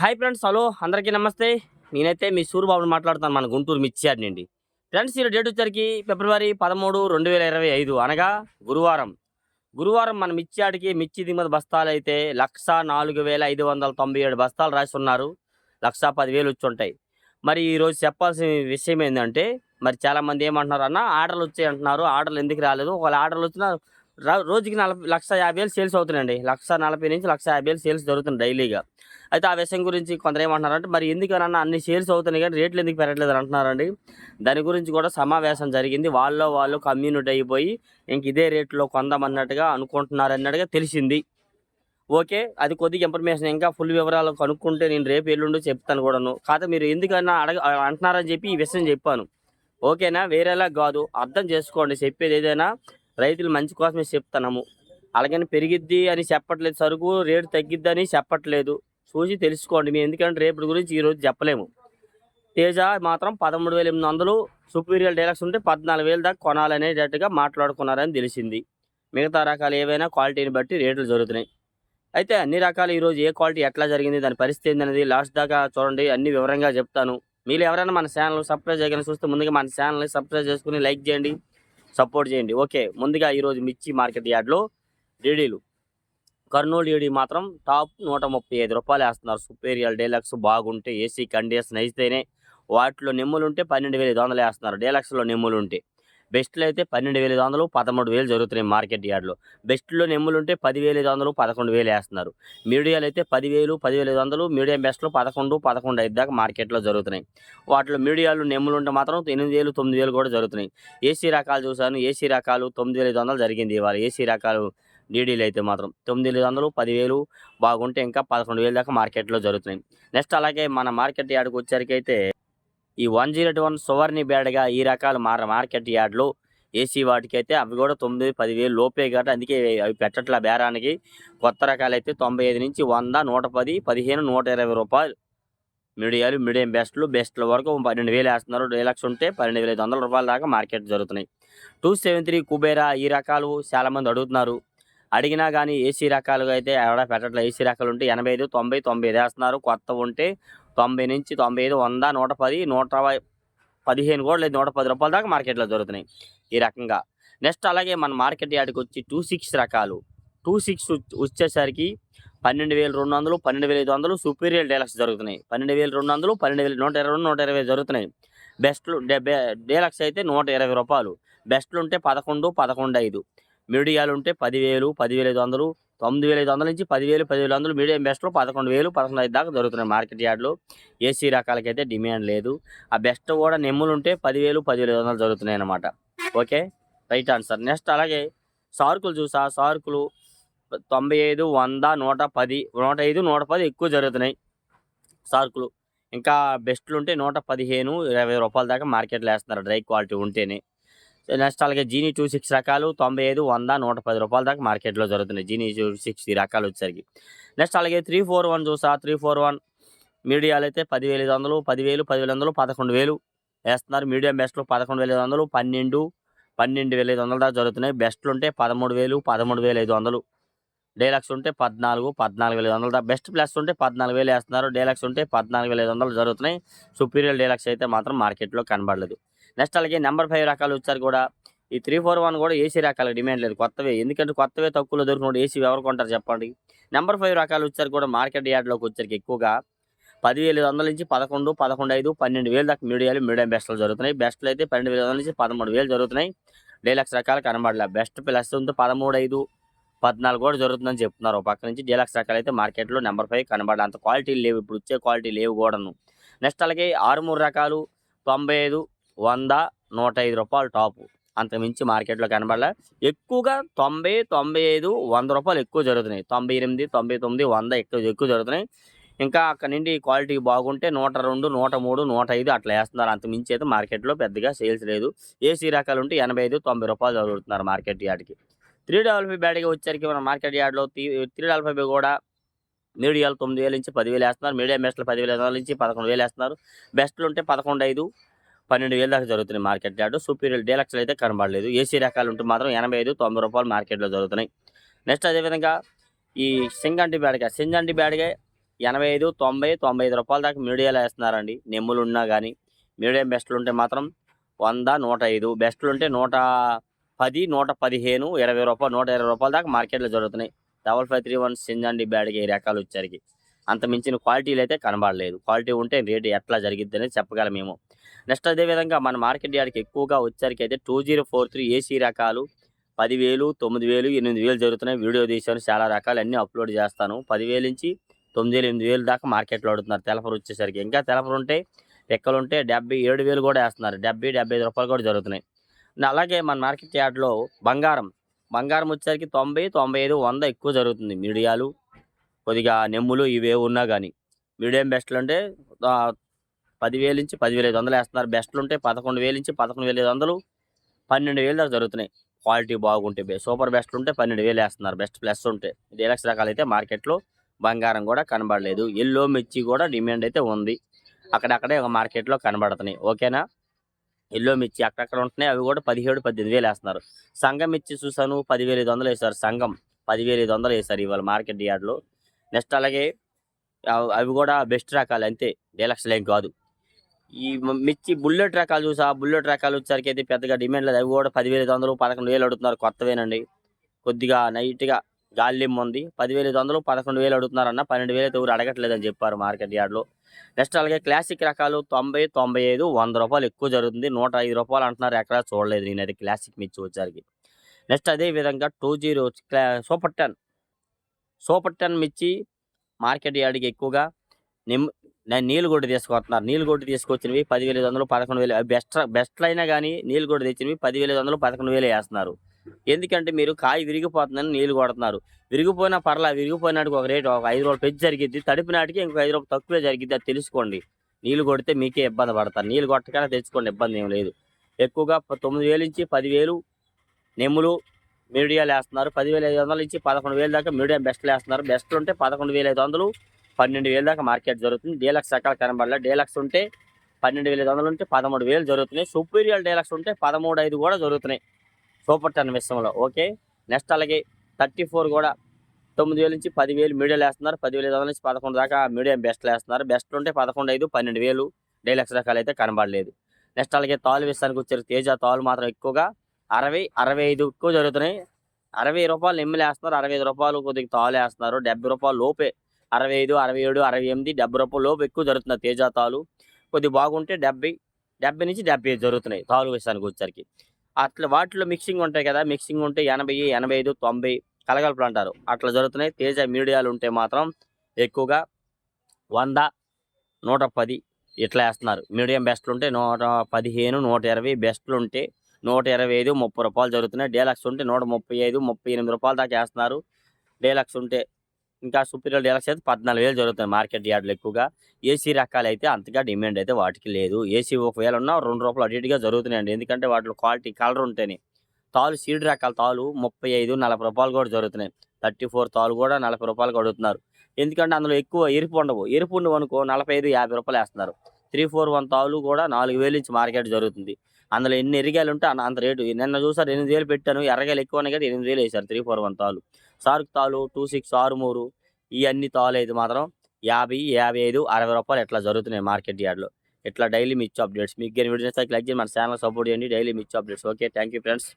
Hi friends hello అందరికీ నమస్తే. నేనైతే మీ సూర్యబాబుని మాట్లాడుతాను మన గుంటూరు మిర్చియార్ నుండి. ఫ్రెండ్స్ ఈరోజు డేట్ వచ్చరికి ఫిబ్రవరి పదమూడు రెండు వేల ఇరవై ఐదు అనగా గురువారం. గురువారం మన మిర్చియాడికి మిర్చి దిగుమతి బస్తాలు అయితే లక్ష నాలుగు వేల ఐదు వందల తొంభై ఏడు బస్తాలు రాసి ఉన్నారు లక్ష పదివేలు వచ్చి ఉంటాయి. మరి ఈరోజు చెప్పాల్సిన విషయం ఏంటంటే మరి చాలామంది ఏమంటున్నారు అన్న ఆర్డర్లు వచ్చాయి అంటున్నారు. ఆర్డర్లు ఎందుకు రాలేదు? ఒకవేళ ఆర్డర్లు వచ్చినా రోజుకి నలభై లక్ష యాభై వేలు సేల్స్ అవుతున్నాయండి. లక్ష నలభై నుంచి లక్ష యాభై వేలు సేల్స్ జరుగుతుంది డైలీగా. అయితే ఆ విషయం గురించి కొందరు ఏమంటున్నారంటే మరి ఎందుకనన్నా అన్ని సేల్స్ అవుతున్నాయి కానీ రేట్లు ఎందుకు పెరగట్లేదు అని అంటున్నారండి. దాని గురించి కూడా సమావేశం జరిగింది. వాళ్ళు వాళ్ళు కమ్యూనిటీ అయిపోయి ఇంక ఇదే రేట్లో కొందామన్నట్టుగా అనుకుంటున్నారు అన్నట్టుగా తెలిసింది. ఓకే అది కొద్దిగా ఇన్ఫర్మేషన్ ఇంకా ఫుల్ వివరాలు కనుక్కుంటే నేను రేపు ఎల్లుండి చెప్తాను కూడాను. కాకపోతే మీరు ఎందుకన్నా అడగ అంటున్నారని చెప్పి ఈ విషయం చెప్పాను. ఓకేనా? వేరేలా కాదు. అర్థం చేసుకోండి. చెప్పేది ఏదైనా రైతులు మంచి కోసమే చెప్తున్నాము. అలాగని పెరిగిద్ది అని చెప్పట్లేదు సరుకు రేటు తగ్గిద్దని చెప్పట్లేదు. చూసి తెలుసుకోండి మేము ఎందుకంటే రేపటి గురించి ఈరోజు చెప్పలేము. తేజ మాత్రం పదమూడు వేల ఎనిమిది వందలు సుపీరియర్ డైలాక్స్ ఉంటే పద్నాలుగు వేలు దాకా కొనాలనేటట్టుగా మాట్లాడుకున్నారని తెలిసింది. మిగతా రకాలు ఏవైనా క్వాలిటీని బట్టి రేట్లు జరుగుతున్నాయి. అయితే అన్ని రకాలు ఈరోజు ఏ క్వాలిటీ ఎట్లా జరిగింది దాని పరిస్థితి ఏందనేది లాస్ట్ దాకా చూడండి అన్ని వివరంగా చెప్తాను. మీరు ఎవరైనా మన ఛానల్ సబ్స్క్రైబ్ చేయగానే చూస్తే ముందుగా మన ఛానల్ని సబ్స్క్రైబ్ చేసుకుని లైక్ చేయండి. సపోర్ట్ చేయండి. ఓకే ముందుగా ఈరోజు మిర్చి మార్కెట్ యార్డ్లో డీడీలు. కర్నూలు డీడీ మాత్రం టాప్ నూట ముప్పై ఐదు రూపాయలు వేస్తున్నారు. సుపీరియల్ డీలక్స్ బాగుంటే ఏసీ కండిషన్ అయితేనే వాటిలో నెమ్ములు ఉంటే పన్నెండు వేల ఐదు వందలు వేస్తున్నారు. డీలక్స్లో నెమ్ములు ఉంటే బెస్ట్లో అయితే పన్నెండు వేల ఐదు వందలు పదమూడు వేలు జరుగుతున్నాయి మార్కెట్ యార్డ్లో. బెస్ట్లో నెమ్ములు ఉంటే పదివేల ఐదు వందలు పదకొండు వేలు వేస్తున్నారు. మీడియాలు అయితే పదివేలు పదివేల ఐదు వందలు మీడియం బెస్ట్లో పదకొండు పదకొండు ఐదు దాకా మార్కెట్లో జరుగుతున్నాయి. వాటిలో మీడియాలు నెమ్ములు ఉంటే మాత్రం ఎనిమిది వేలు తొమ్మిది వేలు కూడా జరుగుతున్నాయి. ఏసీ రకాలు చూశాను ఏసీ రకాలు తొమ్మిది వేల ఐదు వందలు జరిగింది ఇవాళ. ఏసీ రకాలు డీడీలు అయితే మాత్రం తొమ్మిది వేల ఐదు వందలు పదివేలు బాగుంటే ఇంకా పదకొండు వేలు దాకా మార్కెట్లో జరుగుతున్నాయి. నెక్స్ట్ అలాగే మన మార్కెట్ యార్డ్కి వచ్చేసరికి అయితే ఈ వన్ జీరో వన్ సువర్ణి బ్యాడ్గా ఈ రకాలు మార మార్కెట్ యార్డ్లో. ఏసీ వాటికి అయితే అవి కూడా తొమ్మిది పదివేలు లోపే కాబట్టి అందుకే అవి పెట్టట్ల బేరానికి. కొత్త రకాలు అయితే తొంభై ఐదు నుంచి వంద నూట పది పదిహేను నూట ఇరవై రూపాయలు. మీడియాలు మీడియం బెస్ట్లు బెస్ట్ల వరకు పన్నెండు వేలు వేస్తున్నారు. డైలాక్స్ ఉంటే పన్నెండు వేల ఐదు వందల రూపాయల దాకా మార్కెట్ జరుగుతున్నాయి. టూ సెవెన్ త్రీ కుబేరా ఈ రకాలు చాలామంది అడుగుతున్నారు. అడిగినా కానీ ఏసీ రకాలుగా అయితే ఎవడ పెట్టట్లే. ఏసీ రకాలు ఉంటే ఎనభై ఐదు తొంభై తొంభై ఐదు వేస్తున్నారు. కొత్త ఉంటే తొంభై నుంచి తొంభై ఐదు వంద నూట పది నూట పదిహేను కూడా లేదు. నూట పది రూపాయల దాకా మార్కెట్లో జరుగుతున్నాయి ఈ రకంగా. నెక్స్ట్ అలాగే మన మార్కెట్ యార్డ్కి వచ్చి టూ సిక్స్ రకాలు. టూ సిక్స్ వచ్చేసరికి పన్నెండు వేల రెండు వందలు పన్నెండు వేల ఐదు వందలు సుపీరియర్ డీలక్స్ జరుగుతున్నాయి పన్నెండు వేల రెండు వందలు పన్నెండు వేల నూట ఇరవై నూట ఇరవై జరుగుతున్నాయి బెస్ట్లు డీలక్స్ అయితే నూట ఇరవై రూపాయలు. బెస్ట్లు ఉంటే పదకొండు పదకొండు ఐదు. మీడియాలు ఉంటే పదివేలు పదివేల ఐదు వందలు తొమ్మిది వేల ఐదు వందల నుంచి పదివేలు పదివేల వందలు మీడియం బెస్ట్లో పదకొండు వేలు పదకొండు ఐదు దాకా దొరుకుతున్నాయి మార్కెట్ యార్డ్లో. ఏసీ రకాలకైతే డిమాండ్ లేదు. ఆ బెస్ట్ కూడా నెమ్ములు ఉంటే పదివేలు పదివేల ఐదు వందలు జరుగుతున్నాయి అన్నమాట ఓకే? Right answer. నెక్స్ట్ అలాగే సార్కులు చూసా? సార్కులు తొంభై ఐదు వంద నూట పది నూట ఐదు నూట పది ఎక్కువ జరుగుతున్నాయి సార్కులు. ఇంకా బెస్ట్లు ఉంటే నూట పదిహేను ఇరవై రూపాయల దాకా మార్కెట్లో వేస్తున్నారు. డ్రై క్వాలిటీ ఉంటేనే. నెక్స్ట్ అలాగే జీనీ టూ సిక్స్ రకాలు తొంభై ఐదు వంద నూట పది రూపాయల దాకా మార్కెట్లో జరుగుతున్నాయి. జీనీ టూ సిక్స్ ఈ రకాలు వచ్చేసరికి. నెక్స్ట్ అలాగే త్రీ ఫోర్ వన్ చూసా. త్రీ ఫోర్ వన్ మీడియాలు అయితే పదివేల ఐదు వందలు పదివేలు పదివేల వందలు పదకొండు వేలు వేస్తున్నారు. మీడియం బెస్ట్లో పదకొండు వేల ఐదు వందలు పన్నెండు పన్నెండు వేల ఐదు వందల దాకా జరుగుతున్నాయి. బెస్ట్లు ఉంటే పదమూడు వేలు పదమూడు వేల ఐదు వందలు. డేలక్స్ ఉంటే పద్నాలుగు పద్నాలుగు వేల ఐదు వందలు దాకా బెస్ట్ ప్లస్ ఉంటే పద్నాలుగు వేలు వేస్తున్నారు. డేలక్స్ ఉంటే పద్నాలుగు వేల ఐదు వందలు జరుగుతున్నాయి. సుపీరియర్ డేలక్స్ అయితే మాత్రం మార్కెట్లో కనబడలేదు. నెక్స్ట్ అలాగే నెంబర్ ఫైవ్ రకాలు వచ్చారు కూడా. ఈ త్రీ ఫోర్ వన్ కూడా ఏసీ రకాలకు డిమాండ్ లేదు. కొత్తవే. ఎందుకంటే కొత్తవే తక్కువలో దొరికినప్పుడు ఏసీ ఎవరు కొంటారు చెప్పండి. నెంబర్ ఫైవ్ రకాలు వచ్చారు కూడా మార్కెట్ యార్డ్లోకి వచ్చారు ఎక్కువగా. పదివేల వందల నుంచి పదకొండు పదకొండు ఐదు పన్నెండు వేలు దాకా మీడియాలు మీడియం బెస్ట్లు జరుగుతున్నాయి. బెస్ట్లు అయితే పన్నెండు వేల వందల నుంచి పదమూడు వేలు జరుగుతున్నాయి. డీలక్స్ రకాలు కనబడలే. బెస్ట్ ప్లస్ ఉంది. పదమూడు ఐదు పద్నాలుగు కూడా జరుగుతుందని చెప్తున్నారు. ఒక పక్క నుంచి డీలక్స్ రకాలు అయితే మార్కెట్లో నెంబర్ ఫైవ్ కనబడలే. అంత క్వాలిటీ లేవు. ఇప్పుడు వచ్చే క్వాలిటీ లేవు కూడాను. నెక్స్ట్ అలాగే ఆరు మూడు రకాలు తొంభై ఐదు వంద నూట ఐదు రూపాయలు టాపు. అంతకుమించి మార్కెట్లో కనబడలే. ఎక్కువగా తొంభై తొంభై ఐదు వంద రూపాయలు ఎక్కువ జరుగుతున్నాయి. తొంభై ఎనిమిది తొంభై తొమ్మిది వంద ఎక్కువ ఎక్కువ జరుగుతున్నాయి. ఇంకా అక్కడ నుండి క్వాలిటీ బాగుంటే నూట రెండు నూట మూడు నూట ఐదు అట్లా వేస్తున్నారు. అంత మించి అయితే మార్కెట్లో పెద్దగా సేల్స్ లేదు. ఏసీ రకాలు ఉంటే ఎనభై ఐదు తొంభై రూపాయలు జరుగుతున్నారు మార్కెట్ యార్డ్కి. త్రీ డబల్ ఫైవ్ బ్యాడ్గా వచ్చరికి మన మార్కెట్ యార్డ్లో త్రీ డబల్ ఫైవ్ కూడా మీడియాలు తొమ్మిది వేల నుంచి పదివేలు వేస్తున్నారు. మీడియం బెస్ట్లు పదివేల నుంచి పదకొండు వేలు వేస్తున్నారు. బెస్ట్లు ఉంటే పదకొండు ఐదు పన్నెండు వేల దాకా జరుగుతున్నాయి మార్కెట్ యార్డు. సూపీరియర్ డీలక్స్లు అయితే కనబడలేదు. ఏసీ రకాలు ఉంటే మాత్రం ఎనభై ఐదు తొంభై రూపాయలు మార్కెట్లో జరుగుతున్నాయి. నెక్స్ట్ అదేవిధంగా ఈ సింగంటి బ్యాడ్గా సింగంటి బ్యాడ్గా ఎనభై ఐదు తొంభై తొంభై ఐదు రూపాయల దాకా మీడియాలో వేస్తున్నారండి. నెమ్ములు ఉన్నా కానీ మీడియం బెస్ట్లు ఉంటే మాత్రం వంద నూట ఐదు. బెస్ట్లు ఉంటే నూట పది నూట పదిహేను ఇరవై రూపాయలు నూట ఇరవై రూపాయల దాకా మార్కెట్లో జరుగుతున్నాయి. డబల్ ఫైవ్ త్రీ వన్ సింజండి బ్యాడ్కి ఈ రకాలు వచ్చరికి అంత మించిన క్వాలిటీలు అయితే కనబడలేదు. క్వాలిటీ ఉంటే రేటు ఎట్లా జరిగిద్ది అనేది చెప్పగలం మేము. నెక్స్ట్ అదేవిధంగా మన మార్కెట్ యార్డ్కి ఎక్కువగా వచ్చరికి అయితే two zero four three AC రకాలు పదివేలు తొమ్మిది వేలు ఎనిమిది వేలు జరుగుతున్నాయి. వీడియో తీసాను చాలా రకాలు అన్నీ అప్లోడ్ చేస్తాను. పదివేలు నుంచి తొమ్మిది వేలు ఎనిమిది వేలు దాకా మార్కెట్లో అడుగుతున్నారు తెలపరు వచ్చేసరికి. ఇంకా తెలపరు ఉంటే ఎక్కలు ఉంటే డెబ్బై ఏడు వేలు కూడా వేస్తున్నారు. డెబ్బై డెబ్బై ఐదు రూపాయలు కూడా జరుగుతున్నాయి. అలాగే మన మార్కెట్ యార్డ్లో బంగారం. బంగారం వచ్చేసరికి తొంభై తొంభై ఐదు వంద ఎక్కువ జరుగుతుంది. మీడియాలు కొద్దిగా నెమ్ములు ఇవే ఉన్నా కానీ మీడియం బెస్ట్లు అంటే పదివేలు నుంచి పదివేల ఐదు వందలు వేస్తున్నారు. బెస్ట్లు ఉంటే పదకొండు వేలు నుంచి పదకొండు వేల ఐదు వందలు పన్నెండు వేలు దాకా జరుగుతున్నాయి. క్వాలిటీ బాగుంటే సూపర్ బెస్ట్లు ఉంటే పన్నెండు వేలు వేస్తున్నారు. బెస్ట్ ప్లస్ ఉంటే డీలక్స్ రకాలు అయితే మార్కెట్లో బంగారం కూడా కనబడలేదు. ఎల్లో మిర్చి కూడా డిమాండ్ అయితే ఉంది. అక్కడక్కడే ఒక మార్కెట్లో కనబడుతున్నాయి. ఓకేనా? ఎల్లో మిర్చి అక్కడక్కడ ఉంటున్నాయి. అవి కూడా పదిహేడు పద్దెనిమిది వేలు వేస్తున్నారు. సంఘం మిర్చి చూసాను పదివేల ఐదు వందలు వేశారు. సంఘం పదివేల ఐదు వందలు వేశారు ఇవాళ మార్కెట్ యార్డ్లో. నెక్స్ట్ అలాగే అవి కూడా బెస్ట్ రకాలు అంతే. డీలక్స్ ఏం కాదు. ఈ మిర్చి బుల్లెట్ రకాలు చూసా? బుల్లెట్ రకాలు వచ్చేసరికి అయితే పెద్దగా డిమాండ్ లేదు. అవి కూడా పదివేల ఐదు వందలు పదకొండు వేలు అడుగుతున్నారు. కొత్తవేనండి. కొద్దిగా నైట్గా గాలిం ఉంది. పదివేల ఐదు వందలు పదకొండు వేలు అడుగుతున్నారన్న. పన్నెండు వేలు అయితే ఎవరు అడగట్లేదని చెప్పారు మార్కెట్ యార్డ్లో. నెక్స్ట్ అలాగే క్లాసిక్ రకాలు తొంభై తొంభై ఐదు వంద రూపాయలు ఎక్కువ జరుగుతుంది. నూట ఐదు రూపాయలు అంటున్నారు. ఎక్కడా చూడలేదు నేనైతే క్లాసిక్ మిర్చి వచ్చేసరికి. నెక్స్ట్ అదే విధంగా two zero super ten. Super ten మిర్చి మార్కెట్ యార్డ్కి ఎక్కువగా నిమ్ నేను నీళ్ళగొడ్డు తీసుకొస్తున్నారు. నీళ్ళగొడ్డు తీసుకొచ్చినవి పదివేల ఐదు వందలు పదకొండు వేలు. బెస్ట్ బెస్ట్లు అయినా కానీ నీళ్ళగొడ్డు తెచ్చినవి పదివేల ఐదు వందలు పదకొండు వేలు వేస్తున్నారు. ఎందుకంటే మీరు కాయ విరిగిపోతుందని నీళ్ళు కొడుతున్నారు. విరిగిపోయినా పర్లా విరిగిపోయినాటికి ఒక రేటు ఒక ఐదు రోజులు పెంచి జరిగిద్ది. తడిపినాటికి ఇంకొక ఐదు రోజులు తక్కువే జరిగిద్ది. అది తెలుసుకోండి. నీళ్ళు కొడితే మీకే ఇబ్బంది పడతారు. నీళ్ళు కొట్టకనే తెచ్చుకోండి. ఇబ్బంది ఏం లేదు. ఎక్కువగా తొమ్మిది వేలు నుంచి పదివేలు నెమ్ములు మీడియాలు వేస్తున్నారు. పదివేల ఐదు వందల నుంచి పదకొండు వేల దాకా మీడియం బెస్ట్లు వేస్తున్నారు. బెస్ట్లు ఉంటే పదకొండు వేల ఐదు వందలు పన్నెండు వేల దాకా మార్కెట్ జరుగుతుంది. డీలక్స్ రకాలు కనబడలే. డీలక్స్ ఉంటే పన్నెండు వేల ఐదు వందలు ఉంటే పదమూడు వేలు జరుగుతున్నాయి. సూపీరియర్ డీలక్స్ ఉంటే పదమూడు ఐదు కూడా జరుగుతున్నాయి. సూపర్ టెన్ విషయంలో ఓకే? నెక్స్ట్ అలాగే థర్టీ ఫోర్ కూడా తొమ్మిది వేల నుంచి పదివేలు మీడియాలు వేస్తున్నారు. పదివేల ఐదు వందల నుంచి పదకొండు దాకా మీడియం బెస్ట్లు వేస్తున్నారు. బెస్ట్ ఉంటే పదకొండు ఐదు పన్నెండు వేలు డీలక్స్ రకాలు అయితే కనబడలేదు. నెక్స్ట్ అలాగే తాలు విషయానికి వచ్చారు తేజ తాలు మాత్రం ఎక్కువగా అరవై అరవై ఐదు ఎక్కువ జరుగుతున్నాయి. అరవై రూపాయలు ఎమ్మెలు వేస్తున్నారు అరవై ఐదు రూపాయలు కొద్దిగా తాలు వేస్తున్నారు. డెబ్బై రూపాయలు లోపే. అరవై ఐదు అరవై ఏడు అరవై ఎనిమిది డెబ్బై రూపాయలు లోపు ఎక్కువ జరుగుతున్నాయి తేజ తాలు. కొద్దిగా బాగుంటే డెబ్బై డెబ్బై నుంచి డెబ్బై ఐదు జరుగుతున్నాయి తాలు విషయానికి వచ్చరికి అట్లా వాటిలో మిక్సింగ్ ఉంటాయి కదా. మిక్సింగ్ ఉంటే ఎనభై ఎనభై ఐదు తొంభై కలగలుపులు అంటారు. అట్లా జరుగుతున్నాయి. తేజ మీడియాలు ఉంటే మాత్రం ఎక్కువగా వంద నూట పది ఇట్లా వేస్తున్నారు. మీడియం బెస్ట్లు ఉంటే నూట పదిహేను నూట ఇరవై బెస్ట్లు ఉంటే నూట ఇరవై ఐదు ముప్పై రూపాయలు జరుగుతున్నాయి. డీలక్స్ ఉంటే నూట ముప్పై ఐదు ముప్పై ఎనిమిది రూపాయల దాకా వేస్తున్నారు. డీలక్స్ ఉంటే ఇంకా సుపీరియర్ డీలక్స్ అయితే పద్నాలుగు వేలు జరుగుతుంది మార్కెట్ యార్డ్లో ఎక్కువగా. ఏసీ రకాలు అయితే అంతగా డిమాండ్ అయితే వాటికి లేదు. ఏసీ ఒకవేళ ఉన్నా రెండు రూపాయలు అటు ఇటుగా జరుగుతున్నాయండి. ఎందుకంటే వాటిలో క్వాలిటీ కలర్ ఉంటేనే. తాలు సీడ్ రకాల తాలు ముప్పై ఐదు నలభై రూపాయలు కూడా జరుగుతున్నాయి. థర్టీ ఫోర్ తాలు కూడా నలభై రూపాయలు అడుగుతున్నారు ఎందుకంటే అందులో ఎక్కువ ఎరుపు ఉండవు. ఎరుపు ఉండవు అనుకో నలభై ఐదు యాభై రూపాయలు వేస్తున్నారు. త్రీ ఫోర్ వన్ తాలు కూడా నాలుగు వేలు నుంచి మార్కెట్ జరుగుతుంది. అందులో ఎన్ని ఎరిగాలు ఉంటే అంత రేటు. నిన్న చూసారు ఎనిమిది వేలు పెట్టాను. ఎర్రగాయలు ఎక్కువ ఉన్నాయి కదా ఎనిమిది వేలు వేశారు. త్రీ ఫోర్ వన్ తాలు. సార్క్ తాలు టూ సిక్స్ ఆరు మూడు ఇవన్నీ అన్ని తాలు అయితే మాత్రం యాభై యాభై ఐదు అరవై రూపాయలు ఎట్లా జరుగుతున్నాయి మార్కెట్ యార్డ్లో. ఇట్లా డైలీ మిచ్చు అప్డేట్స్. మీకు వీడియో లైక్ చేయండి. మన ఛానల్ సపోర్ట్ చేయండి. Daily మిచ్చు updates. Okay thank you friends.